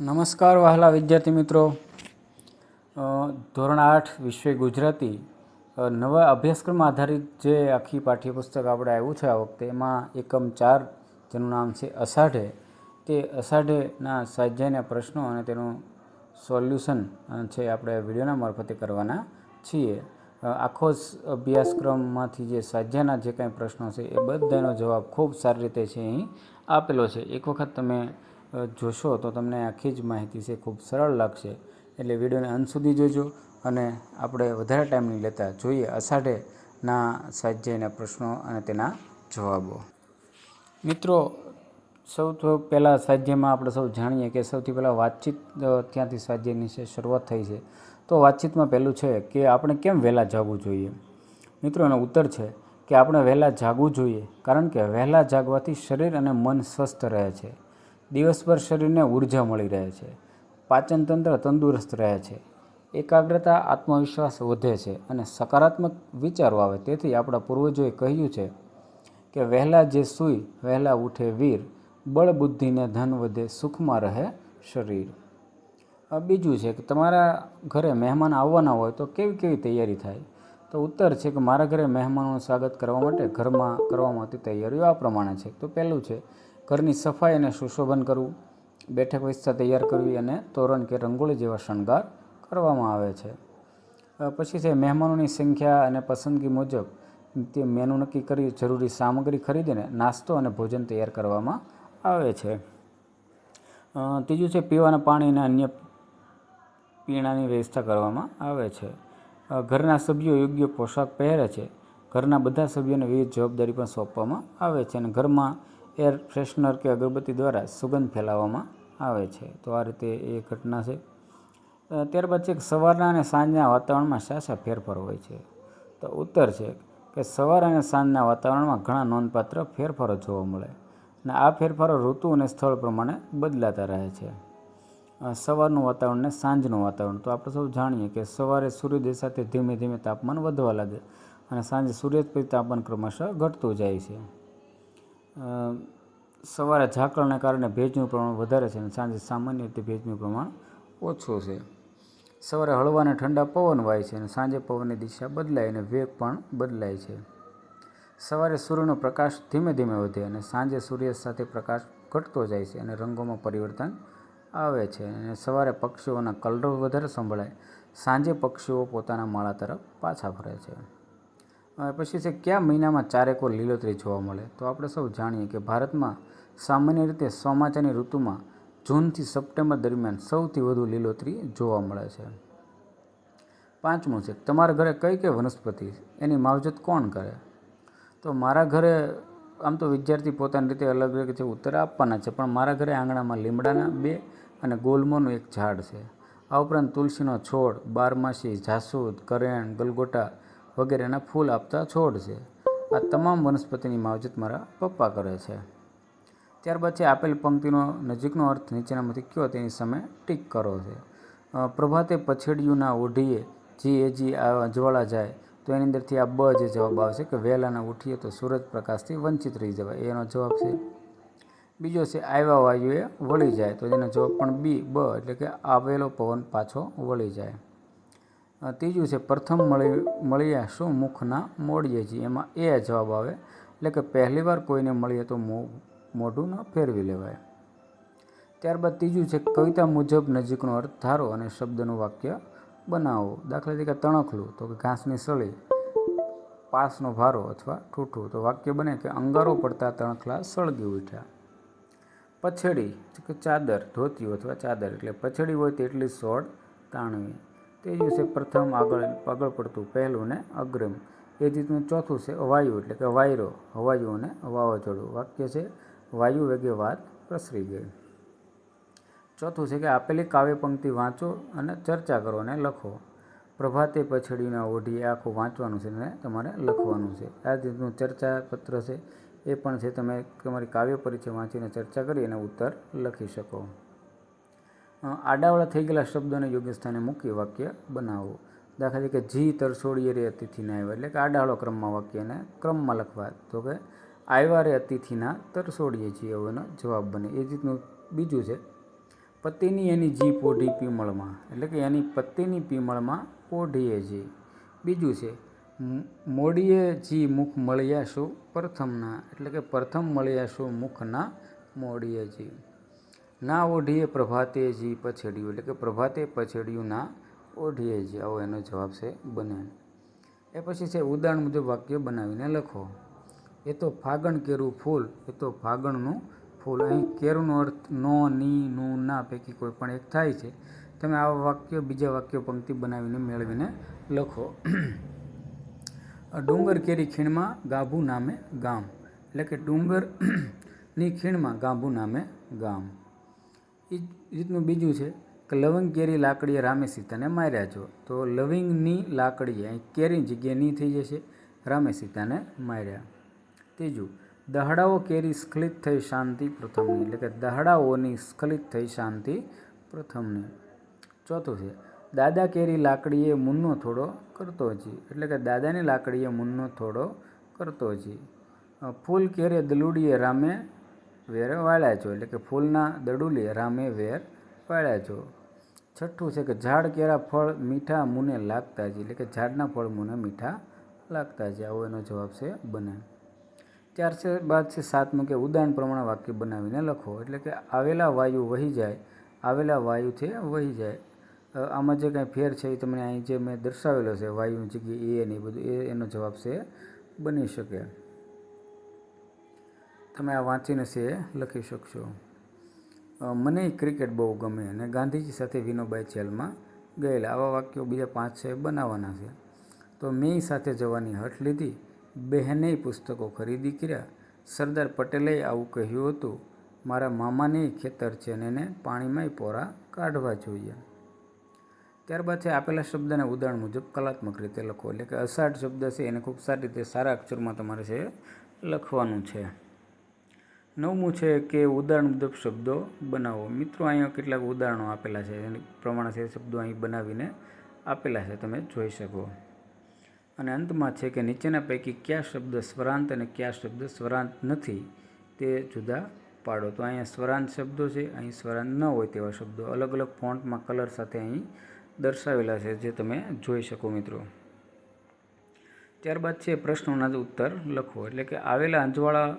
નમસ્કાર વહાલા વિદ્યાર્થી મિત્રો. ધોરણ આઠ વિષય ગુજરાતી નવા અભ્યાસક્રમ આધારિત જે આખી પાઠ્યપુસ્તક આપણે આવ્યું છે આ વખતે, એમાં એકમ ચાર જેનું નામ છે અષાઢે. તે અષાઢેના સ્વાધ્યાયના પ્રશ્નો અને તેનું સોલ્યુશન છે આપણે વિડીયોના મારફતે કરવાના છીએ. આખો અભ્યાસક્રમમાંથી જે સ્વાધ્યાયના જે કાંઈ પ્રશ્નો છે, એ બધાનો જવાબ ખૂબ સારી રીતે છે અહીં આપેલો છે. એક વખત તમે જોશો તો તમને આખી જ માહિતી છે, ખૂબ સરળ લાગશે. એટલે વિડીયોને અંત સુધી જોજો અને આપણે વધારે ટાઈમ નહીં લેતા, જોઈએ અષાઢેના સ્વાધ્યાયના પ્રશ્નો અને તેના જવાબો. મિત્રો, સૌથી પહેલાં સ્વાધ્યાયમાં આપણે સૌ જાણીએ કે સૌથી પહેલાં વાતચીત ત્યાંથી સ્વાધ્યાયની છે, શરૂઆત થઈ છે. તો વાતચીતમાં પહેલું છે કે આપણે કેમ વહેલા જાગવું જોઈએ? મિત્રો, એનો ઉત્તર છે કે આપણે વહેલા જાગવું જોઈએ, કારણ કે વહેલા જાગવાથી શરીર અને મન સ્વસ્થ રહે છે. દિવસભર શરીરને ઊર્જા મળી રહે છે. પાચનતંત્ર તંદુરસ્ત રહે છે. એકાગ્રતા, આત્મવિશ્વાસ વધે છે અને સકારાત્મક વિચારો આવે. તેથી આપણા પૂર્વજોએ કહ્યું છે કે, વહેલા જે સૂઈ, વહેલા ઉઠે વીર. બળ બુદ્ધિને ધન વધે, સુખમાં રહે શરીર. બીજું છે કે, તમારા ઘરે મહેમાન આવવાના હોય તો કેવી કેવી તૈયારી થાય? તો ઉત્તર છે કે, મારા ઘરે મહેમાનોનું સ્વાગત કરવા માટે ઘરમાં કરવામાં આવતી તૈયારીઓ આ પ્રમાણે છે. તો પહેલું છે ઘરની સફાઈ અને સુશોભન કરવું, બેઠક વ્યવસ્થા તૈયાર કરવી અને તોરણ કે રંગોળી જેવા શણગાર કરવામાં આવે છે. પછી છે મહેમાનોની સંખ્યા અને પસંદગી મુજબ તે મેનુ નક્કી કરી જરૂરી સામગ્રી ખરીદીને નાસ્તો અને ભોજન તૈયાર કરવામાં આવે છે. ત્રીજું છે પીવાના પાણી અને અન્ય પીણાની વ્યવસ્થા કરવામાં આવે છે. ઘરના સભ્યો યોગ્ય પોશાક પહેરે છે. ઘરના બધા સભ્યોને વિવિધ જવાબદારી પણ સોંપવામાં આવે છે અને ઘરમાં એર ફ્રેશનર કે અગરબત્તી દ્વારા સુગંધ ફેલાવવામાં આવે છે. તો આ રીતે એ ઘટના છે. ત્યારબાદ છે કે સવારના અને સાંજના વાતાવરણમાં શા શા ફેરફાર હોય છે? તો ઉત્તર છે કે સવાર અને સાંજના વાતાવરણમાં ઘણા નોંધપાત્ર ફેરફારો જોવા મળે અને આ ફેરફારો ઋતુ અને સ્થળ પ્રમાણે બદલાતા રહે છે. સવારનું વાતાવરણ ને સાંજનું વાતાવરણ. તો આપણે સૌ જાણીએ કે સવારે સૂર્યોદય સાથે ધીમે ધીમે તાપમાન વધવા લાગે અને સાંજે સૂર્યોદય પછી તાપમાન ક્રમશઃ ઘટતું જાય છે. સવારે ઝાકળને કારણે ભેજનું પ્રમાણ વધારે છે અને સાંજે સામાન્ય રીતે ભેજનું પ્રમાણ ઓછું છે. સવારે હળવા અને ઠંડા પવન વાય છે અને સાંજે પવનની દિશા બદલાય અને વેગ પણ બદલાય છે. સવારે સૂર્યનો પ્રકાશ ધીમે ધીમે વધે અને સાંજે સૂર્ય સાથે પ્રકાશ ઘટતો જાય છે અને રંગોમાં પરિવર્તન આવે છે અને સવારે પક્ષીઓના કલરવ વધારે સંભળાય. સાંજે પક્ષીઓ પોતાના માળા તરફ પાછા ફરે છે. પછી છે, કયા મહિનામાં ચારેકો લીલોતરી જોવા મળે? તો આપણે સૌ જાણીએ કે ભારતમાં સામાન્ય રીતે ચોમાસાની ઋતુમાં જૂનથી સપ્ટેમ્બર દરમિયાન સૌથી વધુ લીલોતરી જોવા મળે છે. પાંચમું છે, તમારા ઘરે કઈ કઈ વનસ્પતિ એની માવજત કોણ કરે? તો મારા ઘરે આમ તો વિદ્યાર્થી પોતાની રીતે અલગ અલગ છે, ઉત્તર આપવાના છે, પણ મારા ઘરે આંગણામાં લીમડાના બે અને ગોલમોનું એક ઝાડ છે. આ ઉપરાંત તુલસીનો છોડ, બારમાસી, જાસૂદ, કરેણ, ગલગોટા વગેરેના ફૂલ આપતા છોડ છે. આ તમામ વનસ્પતિની માવજત મારા પપ્પા કરે છે. ત્યારબાદ છે, આપેલ પંક્તિનો નજીકનો અર્થ નીચેનામાંથી કયો તેની સામે ટીક કરો છે. પ્રભાતે પછેડિયુંના ઓઢીએ જી એ જી અજવાળા જાય, તો એની અંદરથી આ બ જે જવાબ આવશે કે વહેલાના ઉઠીએ તો સૂરજ પ્રકાશથી વંચિત રહી જવાય. એનો જવાબ છે, બીજો છે, આવ્યા વાયુએ વળી જાય, તો એનો જવાબ પણ બી બ, એટલે કે આવેલો પવન પાછો વળી જાય. ત્રીજું છે, પ્રથમ મળી, મળ્યા શું મુખના મોડીએ છીએ એમાં એ જવાબ આવે, એટલે કે પહેલીવાર કોઈને મળીએ તો મોઢું ન ફેરવી લેવાય. ત્યારબાદ ત્રીજું છે, કવિતા મુજબ નજીકનો અર્થ ધારો અને શબ્દનું વાક્ય બનાવો. દાખલા તરીકે તણખલું તો કે ઘાસની સળી પાસનો ભારો અથવા ઠૂઠું તો વાક્ય બને કે અંગારો પડતા તણખલા સળગી ઉઠ્યા પછેડી કે ચાદર ધોતી અથવા ચાદર એટલે પછેડી હોય તેટલી સોડ તાણવી. ત્રીજું છે પ્રથમ આગળ આગળ પડતું, પહેલું ને અગ્રિમ. એ જ રીતનું ચોથું છે વાયુ એટલે કે વાયરો. હવાયુ અને વાવાઝોડું. વાક્ય છે, વાયુ વેગે વાત પ્રસરી ગઈ. ચોથું છે કે આપેલી કાવ્ય પંક્તિ વાંચો અને ચર્ચા કરો અને લખો. પ્રભાતે પછડીના ઓઢી આખું વાંચવાનું છે અને તમારે લખવાનું છે. આ જ રીતનું ચર્ચા પત્ર છે. એ પણ છે, તમે તમારી કાવ્ય પરિચય વાંચીને ચર્ચા કરી અને ઉત્તર લખી શકો. આડાવાળા થઈ ગયેલા શબ્દોને યોગ્ય સ્થાને મૂકી વાક્ય બનાવો. દાખલા તરીકે, જી તરસોડીએ રે અતિથિના આવ્યા. એટલે કે, આડાવાળો ક્રમમાં વાક્યને ક્રમમાં લખવા. તો કે, આવ્યા રે અતિથિના તરસોડીએ છીએ. એનો જવાબ બને. એ રીતનું બીજું છે. પતિની એની જી પોઢી પીમળમાં. એટલે કે, એની પતિની પીમળમાં પોઢીએ જી બીજું છે મોડીએ જી મુખ મળ્યા શું પ્રથમના. એટલે કે, પ્રથમ મળ્યા શું મુખના મોડીએ જી ના ઓઢીએ, પ્રભાતે જી પછેડ્યું. એટલે કે પ્રભાતે પછેડ્યું ના ઓઢીએ જી. આવો એનો જવાબ છે બને એ પછી છે ઉદાહરણ મુજબ વાક્ય બનાવીને લખો. એ તો ફાગણ કેરું ફૂલ, એ તો ફાગણનું ફૂલ. અહીં કેરુંનો અર્થ નો, ની, નું, ના પૈકી કોઈ પણ એક થાય છે. તમે આવા વાક્ય, બીજા વાક્ય પંક્તિ બનાવીને મેળવીને લખો. ડુંગર કેરી ખીણમાં ગાભુ નામે ગામ. એટલે કે ડુંગરની ખીણમાં ગાભુ નામે ગામ. એ જ રીતનું બીજું છે કે લવિંગ કેરી લાકડીએ રામે સીતાને માર્યા છો. તો લવિંગની લાકડીએ અહીં કેરી જગ્યાએ ની થઈ જશે. રામે સીતાને માર્યા. ત્રીજું, દહડાઓ કેરી સ્ખલિત થઈ શાંતિ પ્રથમની, એટલે કે દહડાઓની સ્ખલિત થઈ શાંતિ પ્રથમની. ચોથું છે, દાદા કેરી લાકડીએ મુન્નો થોડો કરતો જી, એટલે કે દાદાની લાકડીએ મુન્નો થોડો કરતો જી. ફૂલ કેરે દલુડીએ રામે વેર વાળ્યા છો, એટલે કે ફૂલના દડુલે રામે વેર વાળ્યા છો. છઠ્ઠું છે કે ઝાડ કેરા ફળ મીઠા મુને લાગતા છે, એટલે કે ઝાડના ફળ મુને મીઠા લાગતા છે. આવો એનો જવાબ છે બને ત્યાર બાદ છે સાતમું કે ઉદાહરણ પ્રમાણે વાક્ય બનાવીને લખો, એટલે કે આવેલા વાયુ વહી જાય, આવેલા વાયુ છે વહી જાય. આમાં જે કાંઈ ફેર છે એ તમને અહીં જે મેં દર્શાવેલો છે વાયુની જગ્યાએ એ ને એ બધું, એ એનો જવાબ છે બની શકે. તમે આ વાંચીને છે લખી શકશો. મને ક્રિકેટ બહુ ગમે અને ગાંધીજી સાથે વિનોબાઈ જેલમાં ગયેલા. આવા વાક્યો બીજા પાંચ છે બનાવવાના છે. તો મેં સાથે જવાની હઠ લીધી. બહેને પુસ્તકો ખરીદી કર્યા. સરદાર પટેલે આવું કહ્યું હતું. મારા મામાને ખેતર છે અને એને પાણીમાંય પોરા કાઢવા જોઈએ. ત્યારબાદ છે આપેલા શબ્દને ઉદાહરણ મુજબ કલાત્મક રીતે લખો. એટલે કે અષાઢ શબ્દ છે એને ખૂબ સારી રીતે સારા અક્ષરમાં તમારે છે લખવાનું છે. નવમું છે કે ઉદાહરણ મુજબ શબ્દો બનાવો. મિત્રો, અહીંયા કેટલાક ઉદાહરણો આપેલા છે. પ્રમાણે છે શબ્દો અહીં બનાવીને આપેલા છે. તમે જોઈ શકો. અને અંતમાં છે કે નીચેના પૈકી કયા શબ્દ સ્વરાંત અને કયા શબ્દ સ્વરાંત નથી તે જુદા પાડો. તો અહીંયા સ્વરાંત શબ્દો છે, અહીં સ્વરાંત ન હોય તેવા શબ્દો. અલગ અલગ ફોન્ટમાં કલર સાથે અહીં દર્શાવેલા છે, જે તમે જોઈ શકો મિત્રો. ત્યારબાદ છે પ્રશ્નોના ઉત્તર લખો એટલે કે આવેલા અંજવાળા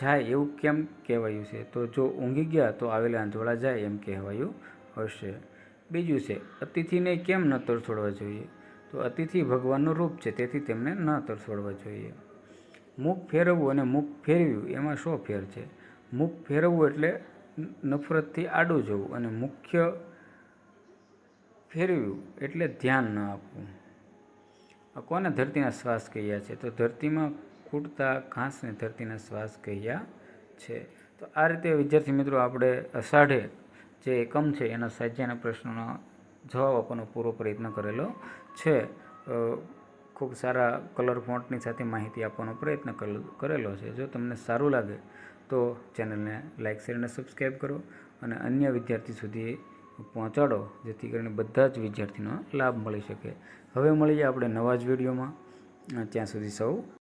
જાય એવું કેમ કહેવાયું છે? તો જો ઊંઘી ગયા તો આવેલા અંજવાળા જાય એમ કહેવાયું હશે. બીજું છે, અતિથિને કેમ ન તરછોડવા જોઈએ? તો અતિથિ ભગવાનનું રૂપ છે, તેથી તેમને ન તરછોડવા જોઈએ. મુખ ફેરવવું અને મુખ ફેરવ્યું એમાં શો ફેર છે? મુખ ફેરવવું એટલે નફરતથી આડું જવું અને મુખ્ય ફેરવ્યું એટલે ધ્યાન ન આપવું. કોને ધરતીના શ્વાસ કહ્યા છે? તો ધરતીમાં ખૂટતા ઘાસને ધરતીના શ્વાસ કહ્યા છે. તો આ રીતે વિદ્યાર્થી મિત્રો આપણે અષાઢે જે એકમ છે, એના સાહિત્યના પ્રશ્નોનો જવાબ આપવાનો પૂરો પ્રયત્ન કરેલો છે. ખૂબ સારા કલર ફોન્ટની સાથે માહિતી આપવાનો પ્રયત્ન કરેલો છે. જો તમને સારું લાગે તો ચેનલને લાઇક શેર અને સબસ્ક્રાઈબ કરો અને અન્ય વિદ્યાર્થી સુધી પહોંચાડો, જેથી કરીને બધા જ વિદ્યાર્થીનો લાભ મળી શકે. હવે મળીએ આપણે નવા જ વિડીયોમાં. ત્યાં સુધી સૌ